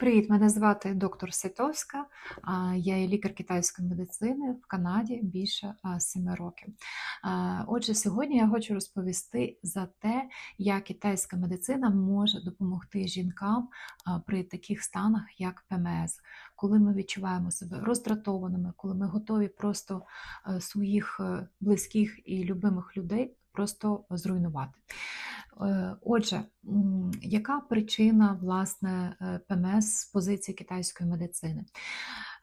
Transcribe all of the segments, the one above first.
Привіт, мене звати доктор Сайтовська. Я є лікар китайської медицини в Канаді більше а, семи років. Отже, сьогодні я хочу розповісти за те, як китайська медицина може допомогти жінкам при таких станах, як ПМС, коли ми відчуваємо себе роздратованими, коли ми готові просто е, своїх е, близьких і любимих людей просто зруйнувати. Е, Отже, яка причина власне е, ПМС з позиції китайської медицини?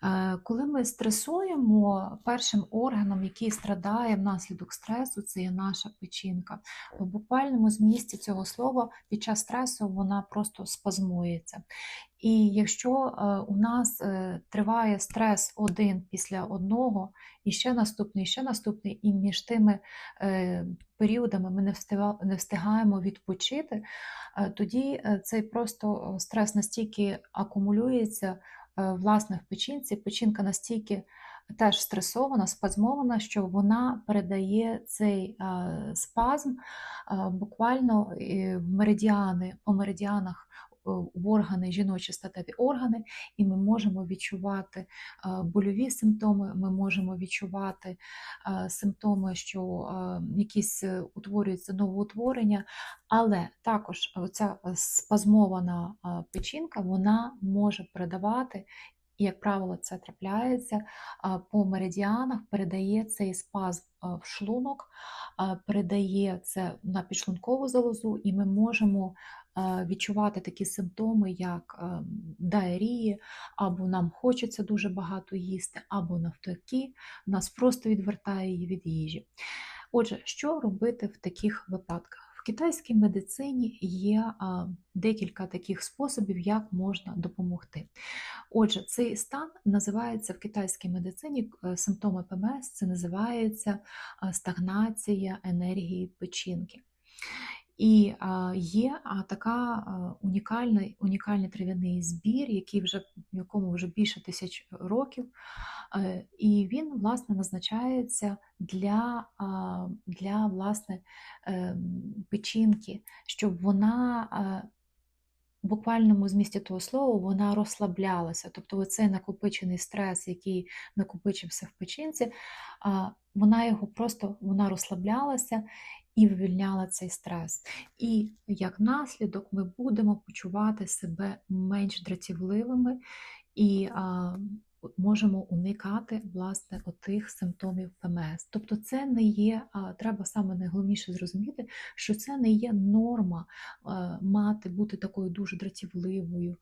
Е, Коли ми стресуємо, першим органом, який страдає внаслідок стресу, це є наша печінка. В буквальному змісті цього слова під час стресу вона просто спазмується. І якщо е, у нас е, триває стрес один після одного, і ще наступний, і ще наступний, і між тими періодами ми не встигаємо відпочити, тоді цей просто стрес настільки акумулюється власне в печінці, печінка настільки теж стресована, спазмована, що вона передає цей е, спазм е, буквально е, в меридіани, по меридіанах е, в органи, жіночі статеві органи, і ми можемо відчувати е, больові симптоми, ми можемо відчувати е, симптоми, що е, якісь е, утворюються новоутворення, але також ця спазмована е, печінка вона може передавати. І, як правило, це трапляється по меридіанах, передає цей спазм в шлунок, передає це на підшлункову залозу, і ми можемо відчувати такі симптоми, як а, диарії, або нам хочеться дуже багато їсти, або навпаки, нас просто відвертає від їжі. Отже, що робити в таких випадках? В китайській медицині є а, декілька таких способів, як можна допомогти. Отже, цей стан називається в китайській медицині е, симптоми ПМС, це називається стагнація енергії печінки. І є така унікальна, унікальний трав'яний збір, який вже, якому вже більше тисяч років, Е, і він власне назначається для, для власне, ем, печінки, щоб вона е, в буквальному змісті того слова вона розслаблялася. Тобто оцей накопичений стрес, який накопичився в печінці, вона його просто вона розслаблялася і вивільняла цей стрес. І як наслідок ми будемо почувати себе менш дратівливими і а, можемо уникати власне отих симптомів ПМС. Тобто, це не є, треба саме найголовніше зрозуміти, що це не є норма мати бути такою дуже дратівливою,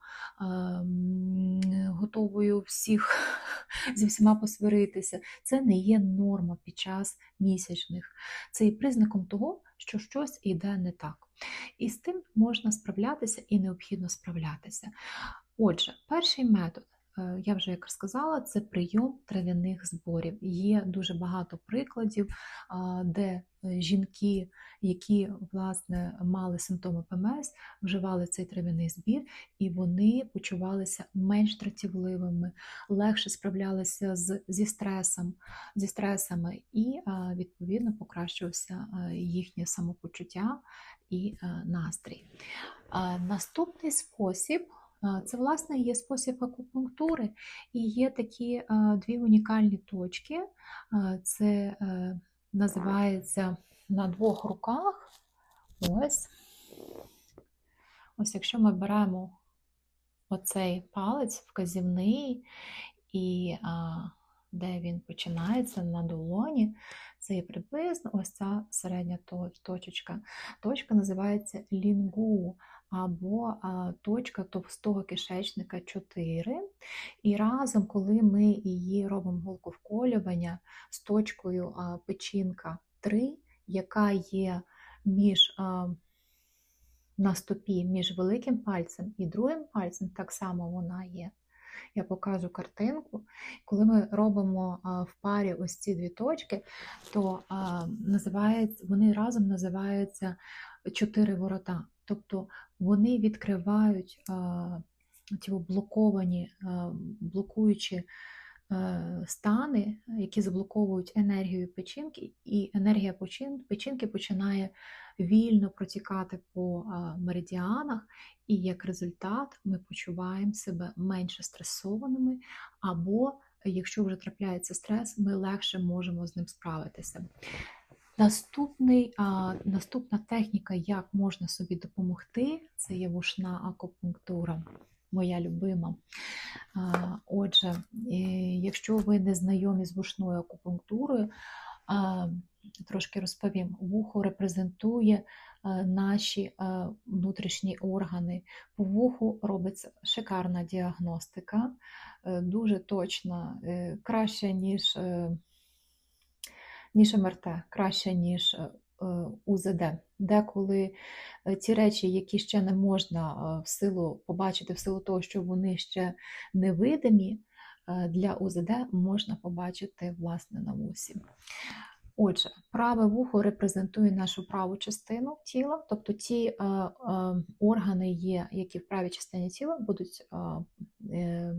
готовою всіх зі всіма посваритися. Це не є норма під час місячних. Це є признаком того, що щось йде не так. І з тим можна справлятися і необхідно справлятися. Отже, перший метод. Е, Я вже як сказала, це прийом трав'яних зборів. Є дуже багато прикладів, де е, жінки, які власне мали симптоми ПМС, вживали цей трав'яний збір, і вони почувалися менш дратівливими, легше справлялися з, зі стресом, зі стресами, і відповідно покращувався їхнє самопочуття і настрій. Наступний спосіб. Це, власне, є спосіб акупунктури, і є такі дві унікальні точки. Це е, називається на двох руках. Ось. Ось якщо ми беремо оцей палець вказівний, і де він починається на долоні, це є приблизно ось ця середня то- точечка. Точка називається лінгу або точка товстого кишечника 4. І разом, коли ми її робимо голковколювання з точкою печінка 3, яка є між на стопі між великим пальцем і другим пальцем, так само вона є. Я покажу картинку. Коли ми робимо в парі ось ці дві точки, то вони разом називаються чотири ворота. Тобто вони відкривають ті блоковані, блокуючі стани, які заблоковують енергію печінки, і енергія печінки починає вільно протікати по е, меридіанах, і як результат ми почуваємо себе менше стресованими, або якщо вже трапляється стрес, ми легше можемо з ним справитися. Наступний, а, наступна техніка, як можна собі допомогти, це є вушна акупунктура, моя любима. Отже, якщо ви не знайомі з вушною акупунктурою, трошки розповім, вухо репрезентує наші внутрішні органи. По вуху робиться шикарна діагностика, е, дуже точна, е, краще, ніж. е, ніж МРТ, краще, ніж УЗД. Деколи е, ті речі, які ще не можна е, в силу побачити, в силу того, що вони ще невидимі, е, для УЗД можна побачити власне на вусі. Отже, праве вухо репрезентує нашу праву частину тіла, тобто ті е, е, органи є, які в правій частині тіла будуть е, е,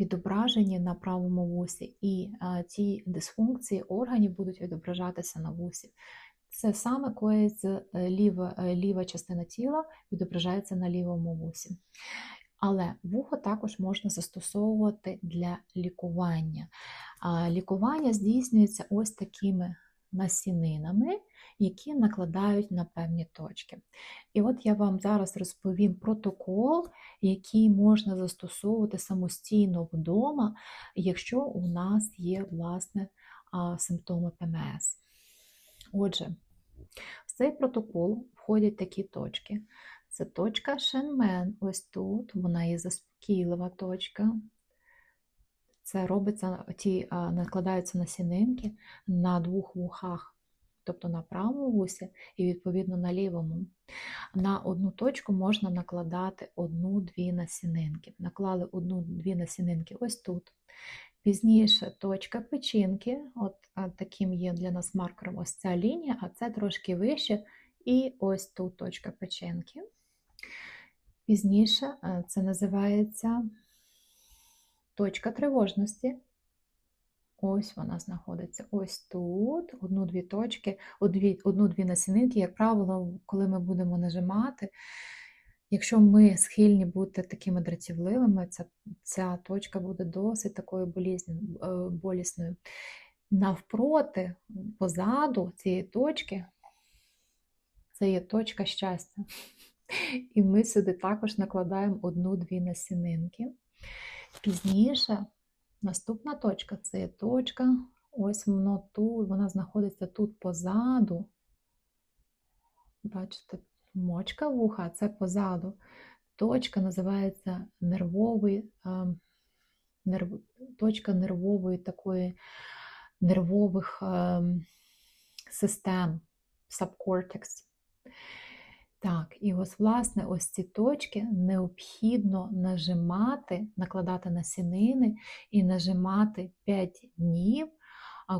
відображені на правому вусі, і ці дисфункції органів будуть відображатися на вусі. Це саме коїться е, ліва, е, ліва частина тіла відображається на лівому вусі. Але вухо також можна застосовувати для лікування. Лікування здійснюється ось такими насінинами, які накладають на певні точки. І от я вам зараз розповім протокол, який можна застосовувати самостійно вдома, якщо у нас є власне симптоми ПМС. Отже, в цей протокол входять такі точки. Це точка Шенмен, ось тут, вона є заспокійлива точка. Це робиться, ті накладаються насінинки на двох вухах, тобто на правому вусі і відповідно на лівому. На одну точку можна накладати одну-дві насінинки. Наклали одну-дві насінинки ось тут. Пізніше точка печінки, от таким є для нас маркером ось ця лінія, а це трошки вище, і ось тут точка печінки. Пізніше е, це називається точка тривожності. Ось вона знаходиться ось тут, одну-дві точки, одну-дві насінинки. Як правило, коли ми будемо нажимати, якщо ми схильні бути такими дратівливими, ця, ця точка буде досить такою болісною. Навпроти, позаду цієї точки, це є точка щастя. І ми сюди також накладаємо одну-дві насінинки. Пізніше наступна точка це є точка, ось воно тут, вона знаходиться тут позаду. Бачите, мочка вуха, це позаду. Точка називається нервовий, нерв, точка нервової такої нервових систем, subcortex. Так, і ось, власне, ось ці точки необхідно нажимати, накладати на сінини і нажимати 5 днів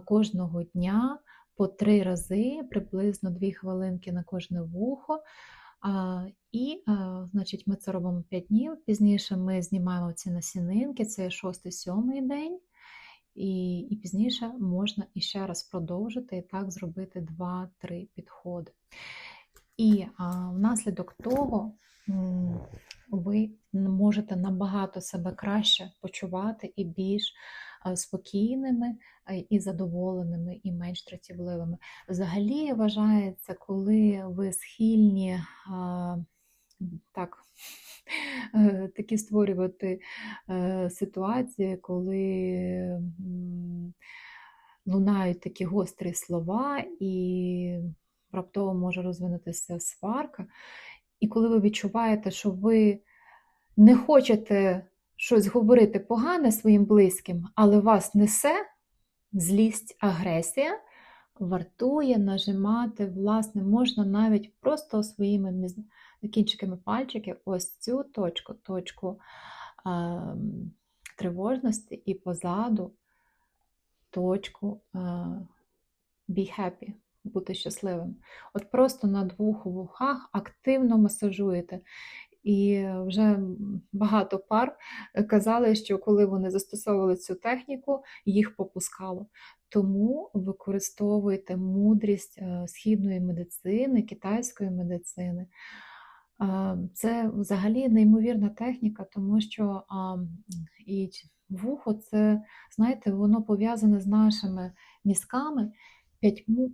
кожного дня по 3 рази, приблизно 2 хвилинки на кожне вухо. І, значить, ми це робимо 5 днів. Пізніше ми знімаємо ці насінинки, це 6-7 день. І і пізніше можна іще раз продовжити і так зробити 2-3 підходи. І а, внаслідок того ви можете набагато себе краще почувати і більш спокійними, і задоволеними, і менш тратівливими. Взагалі вважається, коли ви схильні а, так, такі створювати е, ситуації, коли лунають такі гострі слова і раптово може розвинутися сварка. І коли ви відчуваєте, що ви не хочете щось говорити погане своїм близьким, але вас несе злість, агресія, вартує нажимати, власне, можна навіть просто своїми кінчиками пальчиків ось цю точку, точку е, тривожності і позаду точку е, be happy бути щасливим. От просто на двох вухах активно масажуєте. і вже багато пар е, казали, що коли вони застосовували цю техніку, їх попускало. Тому використовуйте мудрість е, східної медицини, китайської медицини. Це взагалі неймовірна техніка, тому що і вухо це, знаєте, воно пов'язане з нашими мізками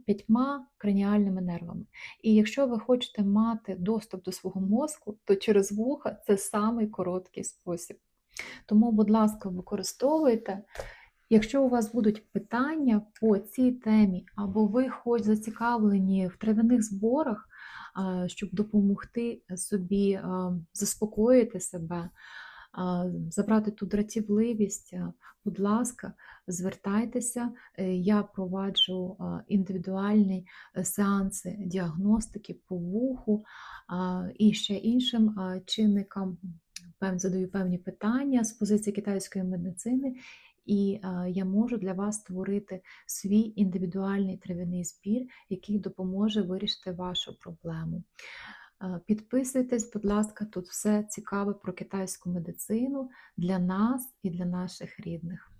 п'ятьма краніальними нервами. І якщо ви хочете мати доступ до свого мозку, то через вуха це самий короткий спосіб. Тому, будь ласка, використовуйте. Якщо у вас будуть питання по цій темі, або ви хоч зацікавлені в трав'яних зборах, щоб допомогти собі заспокоїти себе, забрати ту дратівливість, будь ласка, звертайтеся, Е, я проваджу індивідуальні е, сеанси діагностики по вуху і ще іншим чинникам. Задаю певні питання з позиції китайської медицини, і я можу для вас створити свій індивідуальний трав'яний збір, який допоможе вирішити вашу проблему. Е, Підписуйтесь, будь ласка, тут все цікаве про китайську медицину для нас і для наших рідних.